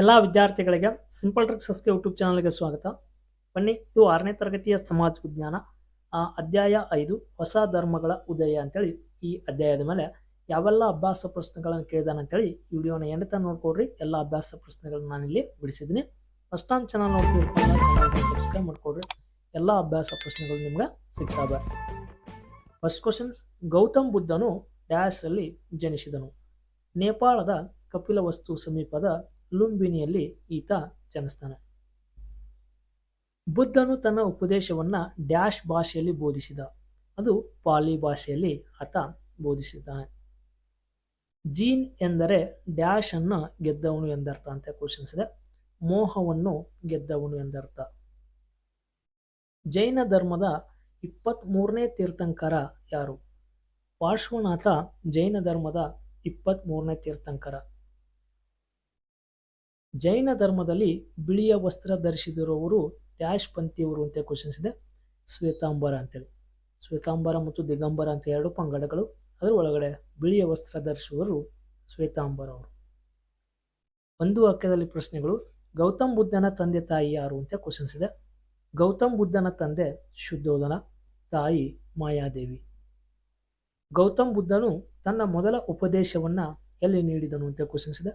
ಎಲ್ಲ ವಿದ್ಯಾರ್ಥಿಗಳಿಗೆ simple ಟ್ರಿಕ್ಸಸ್ಗೆ YouTube ಚಾನಲ್ಗೆ ಸ್ವಾಗತ. ಬನ್ನಿ, ಇದು ಆರನೇ ತರಗತಿಯ ಸಮಾಜ ವಿಜ್ಞಾನ ಅಧ್ಯಾಯ ಐದು, ಹೊಸ ಧರ್ಮಗಳ ಉದಯ ಅಂತೇಳಿ ಈ ಅಧ್ಯಾಯದ ಮೇಲೆ ಯಾವೆಲ್ಲ ಅಭ್ಯಾಸ ಪ್ರಶ್ನೆಗಳನ್ನು ಕೇಳಿದಾನೆ ಅಂತೇಳಿ ವಿಡಿಯೋನ ಎಂಡತ ನೋಡ್ಕೊಡ್ರಿ. ಎಲ್ಲ ಅಭ್ಯಾಸ ಪ್ರಶ್ನೆಗಳನ್ನ ನಾನಿಲ್ಲಿ ಬಿಡಿಸಿದ್ದೀನಿ. ಫಸ್ಟ್ ಟೈಮ್ ಚಾನಲ್ ನೋಡ್ತಿರ್ತಾರೆ ಸಬ್ಸ್ಕ್ರೈಬ್ ಮಾಡ್ಕೊಡ್ರಿ. ಎಲ್ಲ ಅಭ್ಯಾಸ ಪ್ರಶ್ನೆಗಳು ನಿಮ್ಗೆ ಸಿಗ್ತಾವೆ. ಫಸ್ಟ್ ಕ್ವಶನ್ಸ್ ಗೌತಮ್ ಬುದ್ಧನು ಡ್ಯಾಶ್ರಲ್ಲಿ ಜನಿಸಿದನು. ನೇಪಾಳದ ಕಪಿಲ ವಸ್ತು ಸಮೀಪದ ಲುಂಬಿನಿಯಲ್ಲಿ ಈತ ಜನಿಸ್ತಾನೆ ಬುದ್ಧನು ತನ್ನ ಉಪದೇಶವನ್ನ ಡ್ಯಾಶ್ ಭಾಷೆಯಲ್ಲಿ ಬೋಧಿಸಿದ. ಅದು ಪಾಲಿ ಭಾಷೆಯಲ್ಲಿ ಆತ ಬೋಧಿಸಿದ್ದಾನೆ. ಜೀನ್ ಎಂದರೆ ಡ್ಯಾಶ್ ಅನ್ನು ಗೆದ್ದವನು ಎಂದರ್ಥ ಅಂತ ಕ್ವಶನ್ಸ್ ಇದೆ ಮೋಹವನ್ನು ಗೆದ್ದವನು ಎಂದರ್ಥ. ಜೈನ ಧರ್ಮದ ಇಪ್ಪತ್ತ್ ಮೂರನೇ ತೀರ್ಥಂಕರ ಯಾರು? ಪಾರ್ಶ್ವನಾಥ ಜೈನ ಧರ್ಮದ ಇಪ್ಪತ್ತ್ ಮೂರನೇ ತೀರ್ಥಂಕರ. ಜೈನ ಧರ್ಮದಲ್ಲಿ ಬಿಳಿಯ ವಸ್ತ್ರ ಧರಿಸಿದಿರುವವರು ಡ್ಯಾಶ್ ಪಂಥಿಯವರು ಅಂತ ಕ್ವಶನ್ಸ್ ಇದೆ. ಶ್ವೇತಾಂಬರ ಅಂತೇಳಿ. ಶ್ವೇತಾಂಬರ ಮತ್ತು ದಿಗಂಬರ ಅಂತ ಎರಡು ಪಂಗಡಗಳು. ಅದರ ಒಳಗಡೆ ಬಿಳಿಯ ವಸ್ತ್ರ ಧರಿಸುವವರು ಶ್ವೇತಾಂಬರ ಅವರು. ಒಂದು ವಾಕ್ಯದಲ್ಲಿ ಪ್ರಶ್ನೆಗಳು, ಗೌತಮ್ ಬುದ್ಧನ ತಂದೆ ತಾಯಿ ಯಾರು ಅಂತ ಕ್ವಶನ್ಸ್ ಇದೆ. ಗೌತಮ್ ಬುದ್ಧನ ತಂದೆ ಶುದ್ಧೋಧನ ತಾಯಿ ಮಾಯಾದೇವಿ. ಗೌತಮ್ ಬುದ್ಧನು ತನ್ನ ಮೊದಲ ಉಪದೇಶವನ್ನು ಎಲ್ಲಿ ನೀಡಿದನು ಅಂತ ಕ್ವಶನ್ಸ್ ಇದೆ.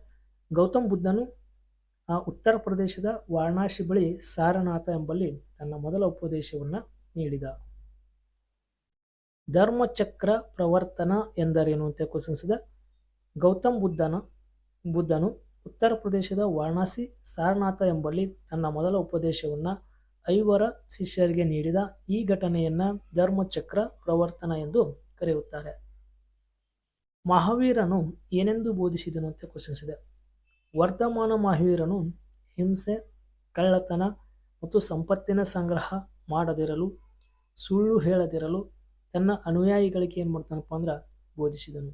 ಗೌತಮ್ ಬುದ್ಧನು ಉತ್ತರ ಪ್ರದೇಶದ ವಾರಣಾಸಿ ಬಳಿ ಸಾರನಾಥ ಎಂಬಲ್ಲಿ ತನ್ನ ಮೊದಲ ಉಪದೇಶವನ್ನ ನೀಡಿದ. ಧರ್ಮಚಕ್ರ ಪ್ರವರ್ತನ ಎಂದರೇನು ಅಂತ ಕ್ವಶನ್ಸಿದ ಗೌತಮ್ ಬುದ್ಧನ, ಬುದ್ಧನು ಉತ್ತರ ಪ್ರದೇಶದ ವಾರಣಾಸಿ ಸಾರನಾಥ ಎಂಬಲ್ಲಿ ತನ್ನ ಮೊದಲ ಉಪದೇಶವನ್ನ ಐವರ ಶಿಷ್ಯರಿಗೆ ನೀಡಿದ ಈ ಘಟನೆಯನ್ನ ಧರ್ಮಚಕ್ರ ಪ್ರವರ್ತನ ಎಂದು ಕರೆಯುತ್ತಾರೆ. ಮಹಾವೀರನು ಏನೆಂದು ಬೋಧಿಸಿದನು ಅಂತ ಕ್ವಶನ್ಸ್ ಇದೆ ವರ್ಧಮಾನ ಮಹಾವೀರನು ಹಿಂಸೆ, ಕಳ್ಳತನ ಮತ್ತು ಸಂಪತ್ತಿನ ಸಂಗ್ರಹ ಮಾಡದಿರಲು, ಸುಳ್ಳು ಹೇಳದಿರಲು ತನ್ನ ಅನುಯಾಯಿಗಳಿಗೆ ಏನು ಮಾಡ್ತಾನಪ್ಪ ಅಂದ್ರೆ ಬೋಧಿಸಿದನು.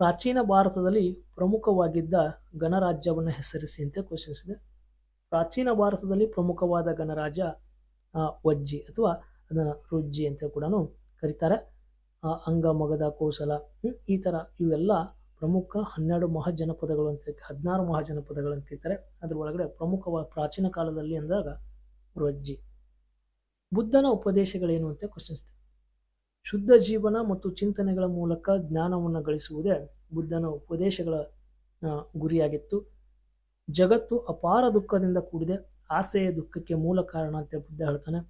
ಪ್ರಾಚೀನ ಭಾರತದಲ್ಲಿ ಪ್ರಮುಖವಾಗಿದ್ದ ಗಣರಾಜ್ಯವನ್ನು ಹೆಸರಿಸಿ ಅಂತ ಕ್ವಶನ್ಸ್ ಇದೆ. ಪ್ರಾಚೀನ ಭಾರತದಲ್ಲಿ ಪ್ರಮುಖವಾದ ಗಣರಾಜ್ಯ ವಜ್ಜಿ ಅಥವಾ ಅದನ್ನು ರುಜ್ಜಿ ಅಂತ ಕೂಡ ಕರೀತಾರೆ. ಅಂಗ, ಮಗದ ಕೋಸಲ ಈ ಥರ ಇವೆಲ್ಲ ಪ್ರಮುಖ ಹನ್ನೆರಡು ಮಹಾಜನಪದಗಳು ಅಂತ ಹದಿನಾರು ಮಹಾಜನಪದಗಳು ಅಂತ ಕರೀತಾರೆ ಅದರ ಒಳಗಡೆ ಪ್ರಮುಖವಾದ ಪ್ರಾಚೀನ ಕಾಲದಲ್ಲಿ ಅಂದಾಗ ರೊಜ್ಜಿ ಬುದ್ಧನ ಉಪದೇಶಗಳೇನು ಅಂತ ಕ್ವಶನ್ಸ್ ಶುದ್ಧ ಜೀವನ ಮತ್ತು ಚಿಂತನೆಗಳ ಮೂಲಕ ಜ್ಞಾನವನ್ನು ಗಳಿಸುವುದೇ ಬುದ್ಧನ ಉಪದೇಶಗಳ ಗುರಿಯಾಗಿತ್ತು. ಜಗತ್ತು ಅಪಾರ ದುಃಖದಿಂದ ಕೂಡಿದೆ. ಆಸೆಯ ದುಃಖಕ್ಕೆ ಮೂಲ ಕಾರಣ ಅಂತ ಬುದ್ಧ ಹೇಳ್ತಾನೆ.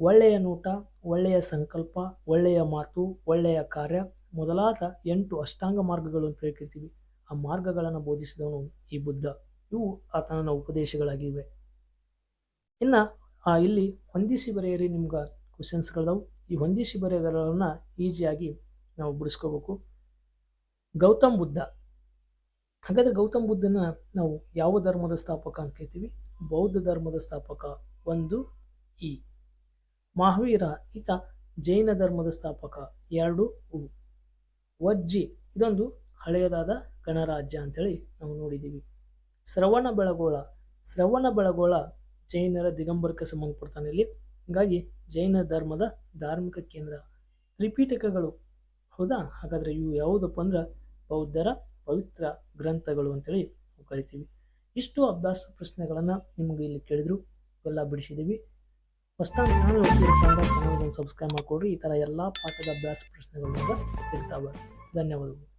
ಒಳ್ಳೆಯ ನೋಟ, ಒಳ್ಳೆಯ ಸಂಕಲ್ಪ, ಒಳ್ಳೆಯ ಮಾತು, ಒಳ್ಳೆಯ ಕಾರ್ಯ. ಮೊದಲಾದ ಎಂಟು ಅಷ್ಟಾಂಗ ಮಾರ್ಗಗಳು ಅಂತ ಹೇಳ್ತಿರ್ತೀವಿ ಆ ಮಾರ್ಗಗಳನ್ನು ಬೋಧಿಸಿದವನು ಈ ಬುದ್ಧ. ಇವು ಆತನ ಉಪದೇಶಗಳಾಗಿವೆ. ಇನ್ನು ಇಲ್ಲಿ ಹೊಂದಿಸಿ ಬರೆಯರಿ ನಿಮ್ಗೆ ಕ್ವಶನ್ಸ್ಗಳದಾವು ಈ ಹೊಂದಿಸಿ ಬರೆಯೋಗಳನ್ನ ಈಸಿಯಾಗಿ ನಾವು ಬಿಡಿಸ್ಕೋಬೇಕು. ಗೌತಮ್ ಬುದ್ಧ. ಹಾಗಾದರೆ ಗೌತಮ್ ಬುದ್ಧನ ನಾವು ಯಾವ ಧರ್ಮದ ಸ್ಥಾಪಕ ಅಂತ ಕೇಳ್ತೀವಿ? ಬೌದ್ಧ ಧರ್ಮದ ಸ್ಥಾಪಕ ಒಂದು ಇ. ಮಹಾವೀರ, ಈತ ಜೈನ ಧರ್ಮದ ಸ್ಥಾಪಕ. ಎರಡು ಉ. ವಜ್ಜಿ. ಇದೊಂದು ಹಳೆಯದಾದ ಗಣರಾಜ್ಯ ಅಂತೇಳಿ ನಾವು ನೋಡಿದ್ದೀವಿ. ಶ್ರವಣ ಬೆಳಗೋಳ. ಶ್ರವಣ ಬೆಳಗೋಳ ಜೈನರ ದಿಗಂಬರಕ್ಕೆ ಸಂಬಂಧಪಡ್ತಾನೆ ಇಲ್ಲಿ. ಹೀಗಾಗಿ ಜೈನ ಧರ್ಮದ ಧಾರ್ಮಿಕ ಕೇಂದ್ರ. ತ್ರಿಪೀಠಕಗಳು ಹೌದಾ? ಹಾಗಾದರೆ ಇವು ಯಾವುದಪ್ಪ ಅಂದ್ರೆ ಬೌದ್ಧರ ಪವಿತ್ರ ಗ್ರಂಥಗಳು ಅಂತೇಳಿ ನಾವು ಕರಿತೀವಿ. ಇಷ್ಟು ಅಭ್ಯಾಸ ಪ್ರಶ್ನೆಗಳನ್ನು ನಿಮಗೆ ಇಲ್ಲಿ ಕೇಳಿದ್ರು ಎಲ್ಲ ಬಿಡಿಸಿದ್ದೀವಿ. ಫಸ್ಟ್ ಟೈಮ್ ಚಾನಲ್ ಚಾನಲ್ಗೆ ಸಬ್ಸ್ಕ್ರೈಬ್ ಮಾಡಿಕೊಡ್ರಿ. ಈ ಥರ ಎಲ್ಲ ಪಾಠದ ಅಭ್ಯಾಸ ಪ್ರಶ್ನೆಗಳು ನಿಮ್ಗೆ ಸಿಗ್ತಾವೆ. ಧನ್ಯವಾದಗಳು.